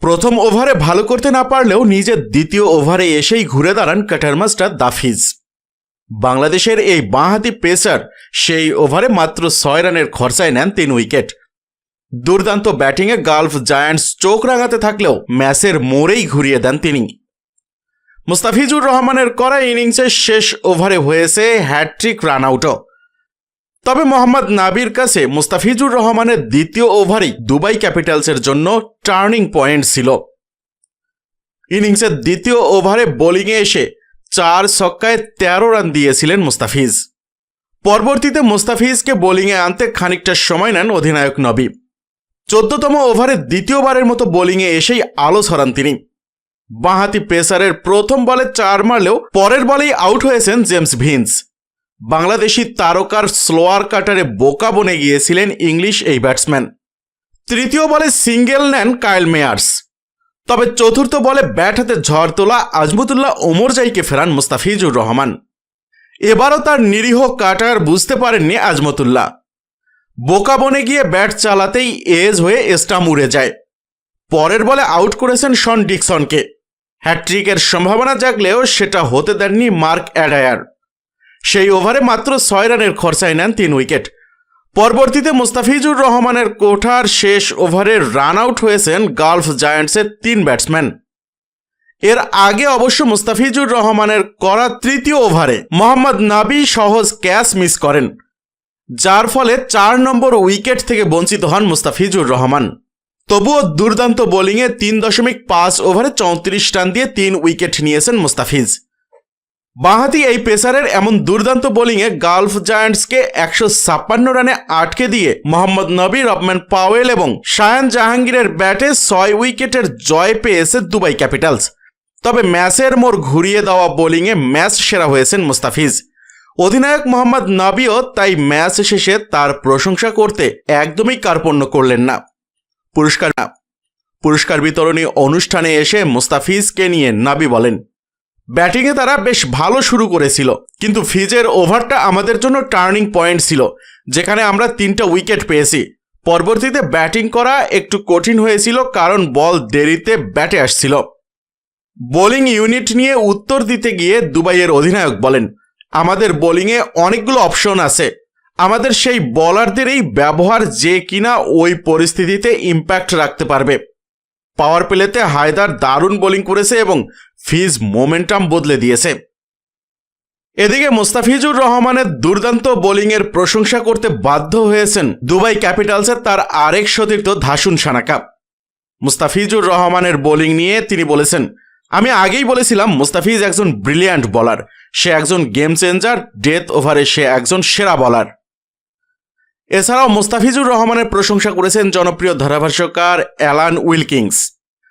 প্রথম ওভারে ভালো করতে না পারলেও নিজের দ্বিতীয় ওভারে এসেই ঘুরে দাঁড়ান কাটার মাস্টার দাফিজ। বাংলাদেশের এই বাঁহাতি পেসার সেই ওভারে মাত্র ছয় রানের খরচায় নেন তিন উইকেট। দুর্দান্ত ব্যাটিংয়ে গালফ জায়ান্টস চোখ রাঙাতে থাকলেও ম্যাচের মোড়েই ঘুরিয়ে দেন তিনি। মুস্তাফিজুর রহমানের করা ইনিংসের শেষ ওভারে হয়েছে হ্যাট্রিক রান আউটও। তবে মোহাম্মদ নাবির কাছে মুস্তাফিজুর রহমানের দ্বিতীয় ওভারই দুবাই ক্যাপিটালসের জন্য টার্নিং পয়েন্ট ছিল। ইনিংসের দ্বিতীয় ওভারে বোলিংয়ে এসে চার ছক্কায় তেরো রান দিয়েছিলেন মুস্তাফিজ। পরবর্তীতে মুস্তাফিজকে বোলিংয়ে আনতে খানিকটা সময় নেন অধিনায়ক নবী। চোদ্দতম ওভারে দ্বিতীয়বারের মতো বোলিংয়ে এসেই আলো ছড়ান তিনি। বাঁহাতি পেসারের প্রথম বলে চার মারলেও পরের বলেই আউট হয়েছেন জেমস ভিন্স। বাংলাদেশি তারকার স্লোয়ার কাটারে বোকা বনে গিয়েছিলেন ইংলিশ এই ব্যাটসম্যান। তৃতীয় বলে সিঙ্গেল নেন কায়েল মেয়ার্স। তবে চতুর্থ বলে ব্যাট হাতে ঝড় তোলা আজমতুল্লাহ ওমরজাইকে ফেরান মুস্তাফিজুর রহমান। এবারও তার নিরীহ কাটার বুঝতে পারেননি আজমতুল্লাহ বোকা বনে গিয়ে ব্যাট চালাতেই এজ হয়ে স্টাম উড়ে যায়। পরের বলে আউট করেছেন শন ডিকসনকে। হ্যাট্রিকের সম্ভাবনা জাগলেও সেটা হতে দেননি মার্ক অ্যাডায়ার। সেই ওভারে মাত্র ছয় রানের খরচায় নেন তিন উইকেট। পরবর্তীতে মুস্তাফিজুর রহমানের কোঠার শেষ ওভারে রান আউট হয়েছেন গালফ জায়ান্টসের তিন ব্যাটসম্যান। এর আগে অবশ্য মুস্তাফিজুর রহমানের করা তৃতীয় ওভারে মোহাম্মদ নাবি সহজ ক্যাচ মিস করেন, যার ফলে চার নম্বর উইকেট থেকে বঞ্চিত হন মুস্তাফিজুর রহমান। তবুও দুর্দান্ত বোলিংয়ে তিন দশমিক পাঁচ ওভারে চৌত্রিশ রান দিয়ে তিন উইকেট নিয়েছেন মুস্তাফিজ। বাঁহাতি এই পেসারের এমন দুর্দান্ত বোলিংয়ে গালফ জায়ান্টসকে একশো ছাপ্পান্ন রানে আটকে দিয়ে মোহাম্মদ নবী রবম্যান পাওয়েল এবং শায়ান জাহাঙ্গীরের ব্যাটে ছয় উইকেটের জয় পেয়েছে দুবাই ক্যাপিটালস। তবে ম্যাচের মোড় ঘুরিয়ে দেওয়া বোলিংয়ে ম্যাচ সেরা হয়েছেন মুস্তাফিজ। অধিনায়ক মোহাম্মদ নাবিও তাই ম্যাচ শেষে তার প্রশংসা করতে একদমই কার্পণ্য করলেন না। পুরস্কার পুরস্কার বিতরণী অনুষ্ঠানে এসে মুস্তাফিজকে নিয়ে নাবি বলেন ব্যাটিংয়ে তারা বেশ ভালো শুরু করেছিল, কিন্তু ফিজের ওভারটা আমাদের জন্য টার্নিং পয়েন্ট ছিল, যেখানে আমরা তিনটা উইকেট পেয়েছি। পরবর্তীতে ব্যাটিং করা একটু কঠিন হয়েছিল কারণ বল দেরিতে ব্যাটে আসছিল। বোলিং ইউনিট নিয়ে উত্তর দিতে গিয়ে দুবাইয়ের অধিনায়ক বলেন, আমাদের বোলিংয়ে অনেকগুলো অপশন আছে। আমাদের সেই বলারদের এই ব্যবহার যে কিনা ওই পরিস্থিতিতে ইম্প্যাক্ট রাখতে পারবে। পাওয়ার প্লেতে হায়দার দারুণ বোলিং করেছে এবং ফিজ মোমেন্টাম বদলে দিয়েছে। এদিকে মোস্তাফিজুর রহমানের দুর্দান্ত বোলিংয়ের প্রশংসা করতে বাধ্য হয়েছেন দুবাই ক্যাপিটালসের তার আরেক সতীর্থ ধাসুন সানাকা। মুস্তাফিজুর রহমানের বোলিং নিয়ে তিনি বলেছেন, আমি আগেই বলেছিলাম মুস্তাফিজ একজন ব্রিলিয়ান্ট বলার, সে একজন গেম চেঞ্জার, ডেথ ওভারে সে একজন সেরা বলার। এছাড়াও মুস্তাফিজুর রহমানের প্রশংসা করেছেন জনপ্রিয় ধারাভাষ্যকার অ্যালান উইলকিংস।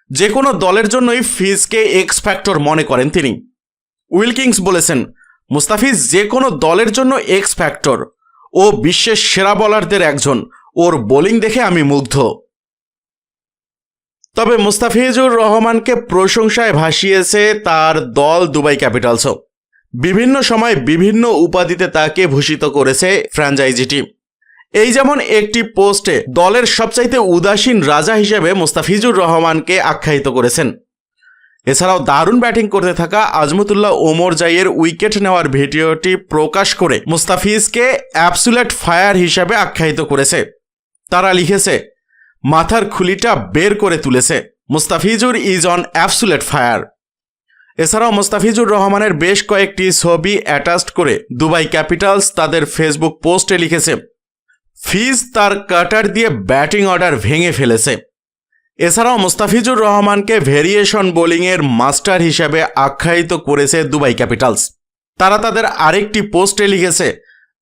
যে কোনো দলের জন্যই ফিজকে এক্স ফ্যাক্টর মনে করেন তিনি। উইলকিংস বলেছেন, মুস্তাফিজ যে কোনো দলের জন্য এক্স ফ্যাক্টর ও বিশ্বের সেরা বলারদের একজন। ওর বোলিং দেখে আমি মুগ্ধ। তবে মুস্তাফিজুর রহমানকে প্রশংসায় ভাসিয়েছে তার দল দুবাই ক্যাপিটালসও। বিভিন্ন সময় বিভিন্ন উপাধিতে তাকে ভূষিত করেছে ফ্র্যাঞ্চাইজিটি এই যেমন একটি পোস্টে দলের সবচাইতে উদাসীন রাজা হিসেবে মুস্তাফিজুর রহমানকে আখ্যায়িত করেছেন। এছাড়াও দারুণ ব্যাটিং করতে থাকা আজমতুল্লাহ ওমর জাইয়ের উইকেট নেওয়ার ভিডিওটি প্রকাশ করে মুস্তাফিজকে অ্যাবসুলেট ফায়ার হিসাবে আখ্যায়িত করেছে। তারা লিখেছে, মাথার খুলিটা বের করে তুলেছে। Mustafizur is on absolute fire. এছাড়াও মুস্তাফিজুর রহমানের বেশ কয়েকটি ছবি অ্যাটাচড করে দুবাই ক্যাপিটালস তাদের ফেসবুক পোস্টে লিখেছে ফিজ তার কাটার দিয়ে ব্যাটিং অর্ডার ভেঙে ফেলেছে। এছাড়াও মুস্তাফিজুর রহমানকে ভেরিয়েশন বোলিংয়ের মাস্টার হিসেবে আখ্যায়িত করেছে দুবাই ক্যাপিটালস। তারা তাদের আরেকটি পোস্টে লিখেছে,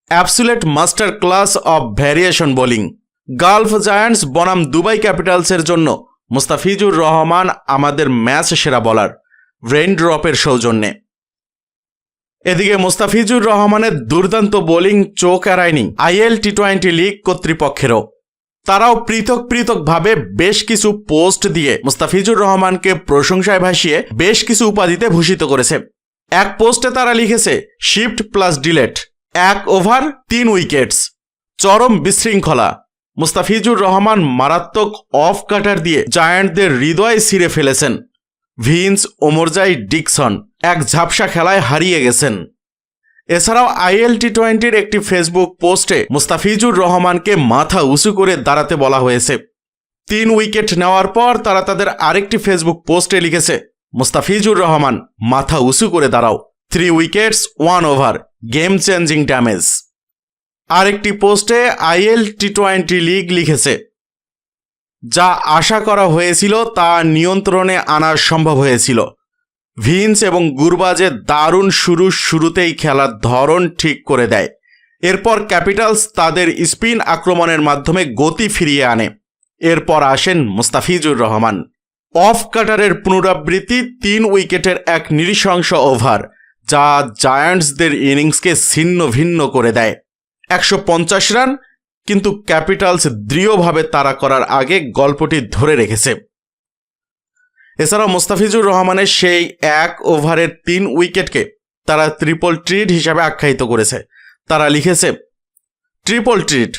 absolute master class of variation bowling. Gulf Giants বনাম দুবাই ক্যাপিটালসের জন্য। মুস্তাফিজুর রহমান আমাদের ম্যাচ সেরা বলার। রেইন ড্রপের সৌজন্যে। এদিকে মুস্তাফিজুর রহমানের দুর্দান্ত বোলিং চোখ এড়ায়নি আইএল টি টোয়েন্টি লিগ কর্তৃপক্ষেরও। তারাও পৃথক পৃথকভাবে বেশ কিছু পোস্ট দিয়ে মুস্তাফিজুর রহমানকে প্রশংসায় ভাসিয়ে বেশ কিছু উপাধিতে ভূষিত করেছে। এক পোস্টে তারা লিখেছে শিফট প্লাস ডিলেট এক ওভার, তিন উইকেটস, চরম বিশৃঙ্খলা। মুস্তাফিজুর রহমান মারাত্মক অফ কাটার দিয়ে জায়ান্টদের হৃদয় ছিঁড়ে ফেলেছেন। ভিন্স ওমরজাই ডিকসন এক ঝাপসা খেলায় হারিয়ে গেছেন। এছাড়াও আইএল টি টোয়েন্টির একটি ফেসবুক পোস্টে মুস্তাফিজুর রহমানকে মাথা উঁচু করে দাঁড়াতে বলা হয়েছে। তিন উইকেট নেওয়ার পর তারা তাদের আরেকটি ফেসবুক পোস্টে লিখেছে, মুস্তাফিজুর রহমান, মাথা উঁচু করে দাঁড়াও। Three wickets one over game changing damage আরেকটি পোস্টে আইএল টি টোয়েন্টি লিগ লিখেছে যা আশা করা হয়েছিল তা নিয়ন্ত্রণে আনা সম্ভব হয়েছিল। ভিন্স এবং গুরবাজের দারুণ শুরু শুরুতেই খেলার ধরন ঠিক করে দেয়। এরপর ক্যাপিটালস তাদের স্পিন আক্রমণের মাধ্যমে গতি ফিরিয়ে আনে। এরপর আসেন মুস্তাফিজুর রহমান। অফ কাটারের পুনরাবৃত্তি তিন উইকেটের এক নৃশংস ওভার, যা জায়ান্টসদের ইনিংসকে ছিন্ন ভিন্ন করে দেয়। একশো পঞ্চাশ রান কিন্তু ক্যাপিটালস দৃঢ়ভাবে তাড়া করার আগে গল্পটি ধরে রেখেছে। এছাড়াও মোস্তাফিজুর রহমানের সেই এক ওভারের তিন উইকেটকে তারা ট্রিপল ট্রিট হিসাবে আখ্যায়িত করেছে। তারা লিখেছে, ট্রিপল ট্রিট,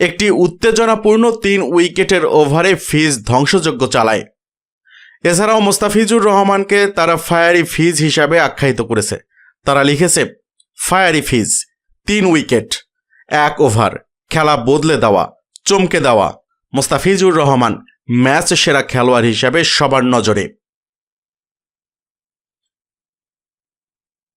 একটি উত্তেজনাপূর্ণ তিন উইকেটের ওভারে ফিজ ধ্বংসযোগ্য চালায়। এছাড়াও মোস্তাফিজুর রহমানকে তারা ফায়ারি ফিজ হিসাবে আখ্যায়িত করেছে। তারা লিখেছে, ফায়ারি ফিজ, তিন উইকেট, এক ওভার। খেলা বদলে দেওয়া চমকে দেওয়া। মোস্তাফিজুর রহমান ম্যাচ সেরা খেলোয়াড় হিসেবে সবার নজরে।